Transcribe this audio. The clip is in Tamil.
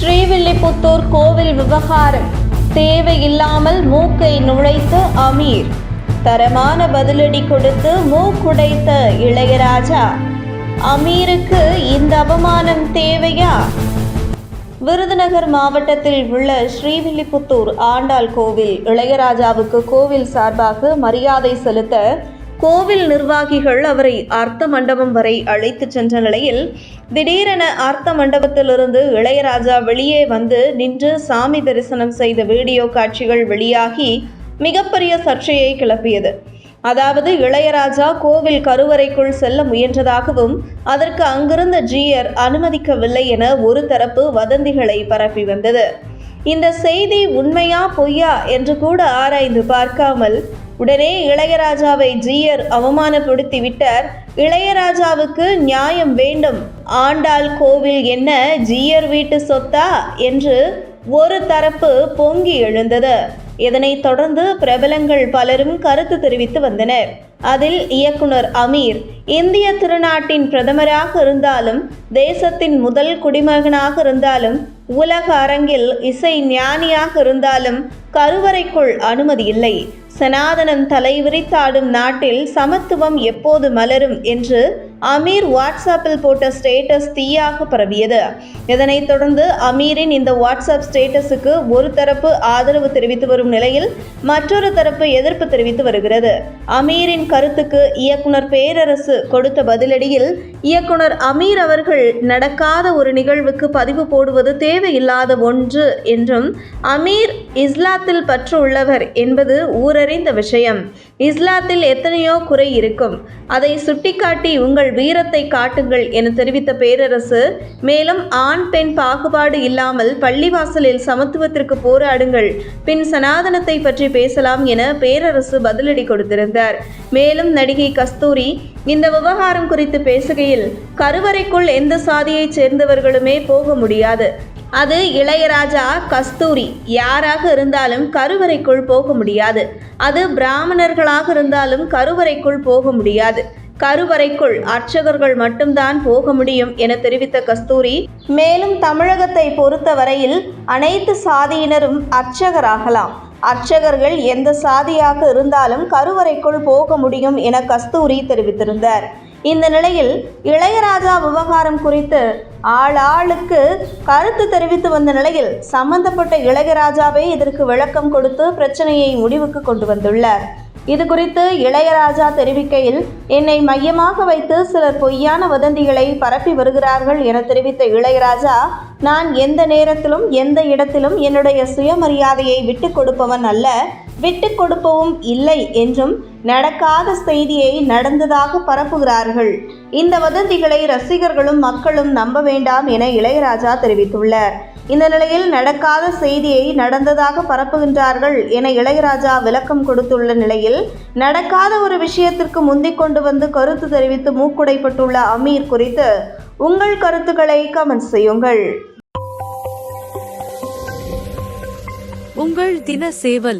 ஸ்ரீவில்லிபுத்தூர் கோவில் விவகாரம். தேவையில்லாமல் மூக்கை நுழைத்த அமீர். தரமான பதிலடி கொடுத்து மூக்குடைத்த இளையராஜா. அமீருக்கு இந்த அவமானம் தேவையா? விருதுநகர் மாவட்டத்தில் உள்ள ஸ்ரீவில்லிபுத்தூர் ஆண்டாள் கோவில் இளையராஜாவுக்கு கோவில் சார்பாக மரியாதை செலுத்த கோவில் நிர்வாகிகள் அவரை அர்த்த மண்டபம் வரை அழைத்துச் சென்ற நிலையில் திடீரென அர்த்த மண்டபத்திலிருந்து இளையராஜா வெளியே வந்து நின்று சாமி தரிசனம் செய்த வீடியோ காட்சிகள் வெளியாகி மிகப்பெரிய சர்ச்சையை கிளப்பியது. அதாவது இளையராஜா கோவில் கருவறைக்குள் செல்ல முயன்றதாகவும் அதற்கு அங்கிருந்த ஜீயர் அனுமதிக்கவில்லை என ஒரு தரப்பு வதந்திகளை பரப்பி வந்தது. இந்த செய்தி உண்மையா பொய்யா என்று கூட ஆராய்ந்து பார்க்காமல் உடனே இளையராஜாவை ஜீயர் அவமானப்படுத்தி விட்டார் இளையராஜாவுக்கு நியாயம் வேண்டும். ஆண்டாள் கோவில் என்ன ஜீயர் வீட்டு சொத்தா என்று ஒரு தரப்பு பொங்கி எழுந்தது. இதனைத் தொடர்ந்து பிரபலங்கள் பலரும் கருத்து தெரிவித்து வந்தனர். அதில் இயக்குனர் அமீர் இந்திய திருநாட்டின் பிரதமராக இருந்தாலும் தேசத்தின் முதல் குடிமகனாக இருந்தாலும் உலக அரங்கில் இசை ஞானியாக இருந்தாலும் கருவறைக்குள் அனுமதி இல்லை. சனாதனம் தலைவிரித்தாடும் நாட்டில் சமத்துவம் எப்போது மலரும் என்று அமீர் வாட்ஸ்அப்பில் போட்ட ஸ்டேட்டஸ் தீயாக பரவியது. இதனைத் தொடர்ந்து அமீரின் இந்த வாட்ஸ்அப் ஸ்டேட்டஸுக்கு ஒரு தரப்பு ஆதரவு தெரிவித்து வரும் நிலையில் மற்றொரு தரப்பு எதிர்ப்பு தெரிவித்து வருகிறது. அமீரின் கருத்துக்கு இயக்குனர் பேரரசு கொடுத்த பதிலடியில் இயக்குனர் அமீர் அவர்கள் நடக்காத ஒரு நிகழ்வுக்கு பதிவு போடுவது தேவையில்லாத ஒன்று என்றும் அமீர் இஸ்லாத்தில் பற்று உள்ளவர் என்பது ஊரறிந்த விஷயம். இஸ்லாத்தில் எத்தனையோ குறை இருக்கும். அதை சுட்டிக்காட்டி உங்கள் வீரத்தை காட்டுங்கள் என தெரிவித்த பேரரசு மேலும் ஆண் பெண் பாகுபாடு இல்லாமல் பள்ளிவாசலில் சமத்துவத்திற்கு போராடுங்கள். பின் சனாதனத்தை பற்றி பேசலாம் என பேரரசு பதிலடி கொடுத்திருந்தார். மேலும் நடிகை கஸ்தூரி இந்த விவகாரம் குறித்து பேசுகையில் கருவறைக்குள் எந்த சாதியைச் சேர்ந்தவர்களுமே போக முடியாது. அது இளையராஜா கஸ்தூரி. யாராக இருந்தாலும் கருவறைக்குள் போக முடியாது. அது பிராமணர்களாக இருந்தாலும் கருவறைக்குள் போக முடியாது. கருவறைக்குள் அர்ச்சகர்கள் மட்டும்தான் போக முடியும் என தெரிவித்த கஸ்தூரி மேலும் தமிழகத்தை பொறுத்தவரையில் அனைத்து சாதியினரும் அர்ச்சகராகலாம். அர்ச்சகர்கள் எந்த சாதியாக இருந்தாலும் கருவறைக்குள் போக முடியும் என கஸ்தூரி தெரிவித்திருந்தார். இந்த நிலையில் இளையராஜா விவகாரம் குறித்து ஆளாளுக்கு கருத்து தெரிவித்து வந்த நிலையில் சம்பந்தப்பட்ட இளையராஜாவே இதற்கு விளக்கம் கொடுத்து பிரச்சனையை முடிவுக்கு கொண்டு வந்துள்ளார். இது குறித்து இளையராஜா தெரிவிக்கையில் என்னை மையமாக வைத்து சிலர் பொய்யான வதந்திகளை பரப்பி வருகிறார்கள் என தெரிவித்த இளையராஜா நான் எந்த நேரத்திலும் எந்த இடத்திலும் என்னுடைய சுயமரியாதையை விட்டு கொடுப்பவன் அல்ல. விட்டு கொடுப்பவும் இல்லை என்றும் நடக்காத செய்தியை நடந்ததாக பரப்புகிறார்கள். இந்த வதந்திகளை ரசிகர்களும் மக்களும் நம்ப வேண்டாம் என இளையராஜா தெரிவித்துள்ளார். இந்த நிலையில் நடக்காத செய்தியை நடந்ததாக பரப்புகின்றார்கள் என இளையராஜா விளக்கம் கொடுத்துள்ள நிலையில் நடக்காத ஒரு விஷயத்திற்கு முந்திக் கொண்டு வந்து கருத்து தெரிவித்து மூக்குடைப்பட்டுள்ள அமீர் குறித்து உங்கள் கருத்துக்களை கமெண்ட் செய்யுங்கள். உங்கள் தின சேவல்